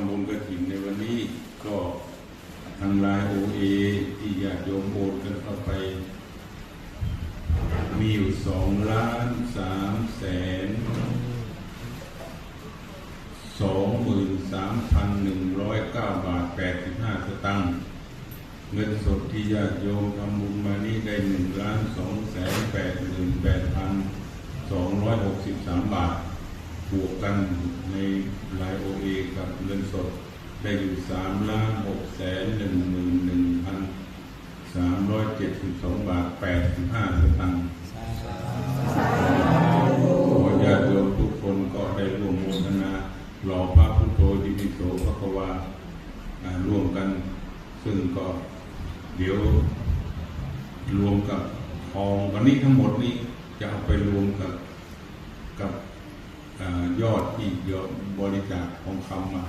ำบุญกระถิ่นในวันนี้ก็ทางไลน์โอเอที่ญาติโยมโอนกันเข้าไป มีอยู่สองล้านสามแสนสองหมื่นสามพันหนึ่งร้อยเก้าบาทแปดสิบห้าสตางค์เงินสดที่ญาติโยมทำบุญมานี่ได้หนึ่งล้านสองแสนแปดหมื่นแปดพันสองร้อยหกสิบสามบาทบวกกันในไลน์โอเอกับเงิ นสดได้อยู่สามล้านหกแสนหนึ่งหมื่นหนึ่งพันสามร้อยเจ็ดสิบสองบาทแปดสิบห้าสตางค์ขอญาติโยมทุกคนก็ได้ร่วมโมทนาหล่อพระพุทโธดิมิโสพระกวาอ่าร่วมกัน ซึ่งก็เดี๋ยวรวมกับทองวันนี้ทั้งหมดนี้จะเอาไปรวมกับกับอยอดที่ยอดบริจาคของคำมา